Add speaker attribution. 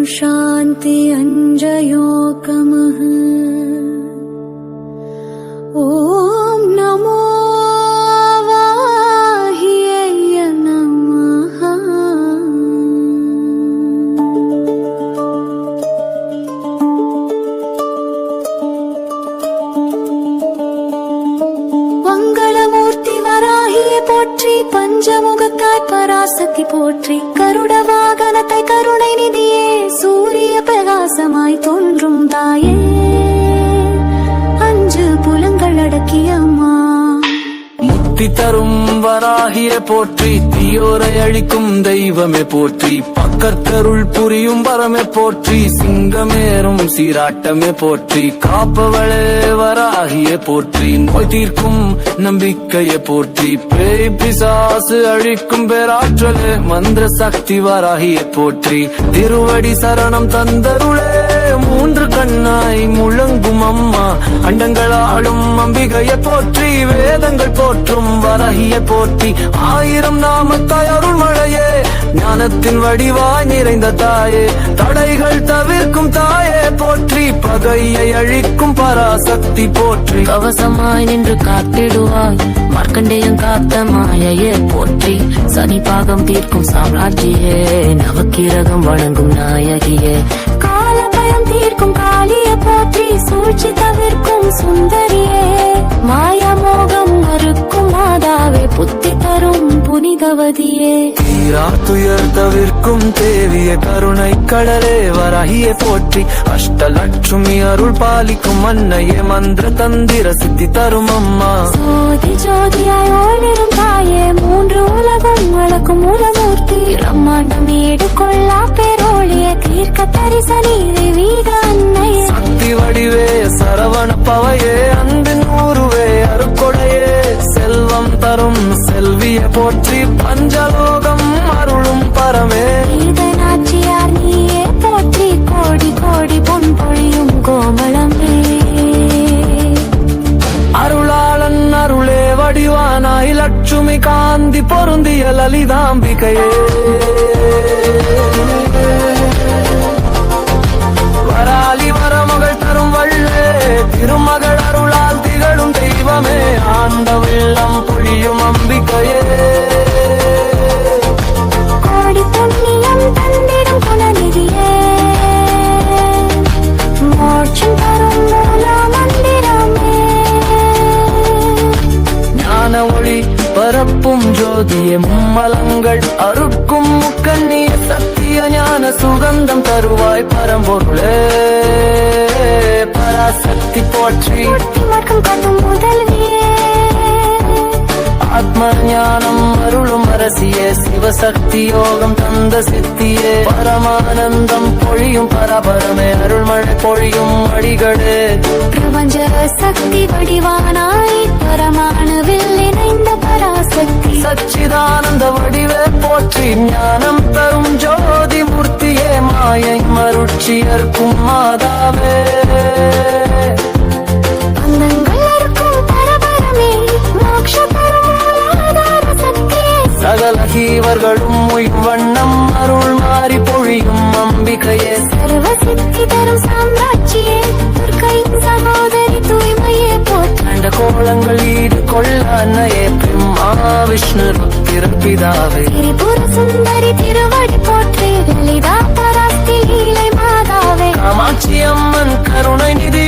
Speaker 1: शान्ति अञ्जयोकमः ॐ नमो वाह्यै नमः மங்களமூர்த்தி வராகிய போற்றி பஞ்சமுகத்தாய் பராசக்தி போற்றி கருட வாகனத்தை கருணை
Speaker 2: முக்தி தரும் வராகிய போற்றி தீயோரை அழிக்கும் தெய்வமே போற்றி பக்கத்தருள் புரியும் வரமே போற்றி சிங்கமேறும் சீராட்டமே போற்றி காப்பவளே வராகிய போற்றி நோய் தீர்க்கும் நம்பிக்கையை போற்றி பேய் பிசாசு அழிக்கும் பேராற்றலே மந்திர சக்தி வராகிய போற்றி திருவடி சரணம் தந்தருளே. மூன்று கண்ணாய் முழங்கும் அம்மா. அண்டங்களாலும் அம்பிகையை போற்றி வேதங்கள் போற்றும் வரகிய போற்றி. ஆயிரம் நாமத்தாய் அருள்மழையே ஞானத்தின் வடிவாய் நிறைந்த தாயே. தடைகள் தவிர்க்கும் தாயே போற்றி. பகையை அழிக்கும் பராசக்தி போற்றி.
Speaker 3: கவசமாய் நின்று காத்திடுவாய் மார்க்கண்டேயம் காத்த மாயையே போற்றி. சனி பாகம் தீர்க்கும் சாம்ராஜ்யே நவக்கிரகம் வழங்கும் நாயகியே.
Speaker 1: காலபயம் தீர்க்கும் காளிய போற்றி சூழ்ச்சி தவிர்க்கும் சுந்தரியே. மாயா மோகம் மறுக்கும் மாதாவே புத்தி தரும் புனிதவதியே.
Speaker 2: தீரா துயர் தவிர்க்கும் தேவிய கருணை கடலே வரகிய போற்றி அஷ்டலட்சுமி அருள் பாலிக்கும் அன்னையே மந்திர தந்திர சித்தி தரும் அம்மா.
Speaker 1: ஜோதி ஜோதியாய் ஒளிரும் தாயே மூன்று உலகம் வழக்கும் மூலமூர்த்தி பிரம்மாண்டம் வீடு கொள்ளா பேரோழிய தீர்க்க தரிசனி வீக அன்னையே
Speaker 2: சக்தி வடிவே சரவண பவையே அன்பின் ஊருவே அருக்கொடையே செல்வம் தரும் செல்விய போற்றி பஞ்சலோகம் அருளும் பரமே.
Speaker 1: நாச்சியார் நீயே போற்றி கோடி கோடி பொன் பொழியும் கோமளமே.
Speaker 2: அருளாளன் அருளே வடிவானாய் லட்சுமி காந்தி பொருந்திய லலிதாம்பிகையே. வராலி வரமகள் தரும் வள்ளே திருமகள் அருளால் திகழும் தெய்வமே. ஆண்ட வெள்ளம் பொழியும் அம்பிகையே
Speaker 1: கோடி புண்ணியம் தந்திடும் குலநிதியே மோட்சம் தரும் மூல மந்திரமே.
Speaker 2: ஞான ஒளி பரப்பும் ஜோதிய. மும்மலங்கள் அறுக்கும் முக்கண்ணிய சத்திய ஞான சுகந்தம் தருவாய் பரம்பொருளே. பராசக்தி போற்றி. ஆத்ம ஞானம் அருளும் அரசியே. சிவசக்தி யோகம் தந்த சித்தியே. பரமானந்தம் பொழியும் பரபரமே. அருள்மழை பொழியும் அடிகளே
Speaker 1: பிரபஞ்ச சக்தி வடிவானாய். பரமாணுவில் இணைந்த பராசக்தி.
Speaker 2: சச்சிதானந்த வடிவே போற்றி. ஞானம் தரும் மாயை மருட்சியர்க்கும் மாதாவே. சகல ஜீவர்களும் உய்யும் வண்ணம் அருள் மாறி பொழியும் அம்பிகையே.
Speaker 1: சர்வ சித்தி தரும் சாம்ராஜ்யே காமாட்சி அம்மன் கருணை நிதி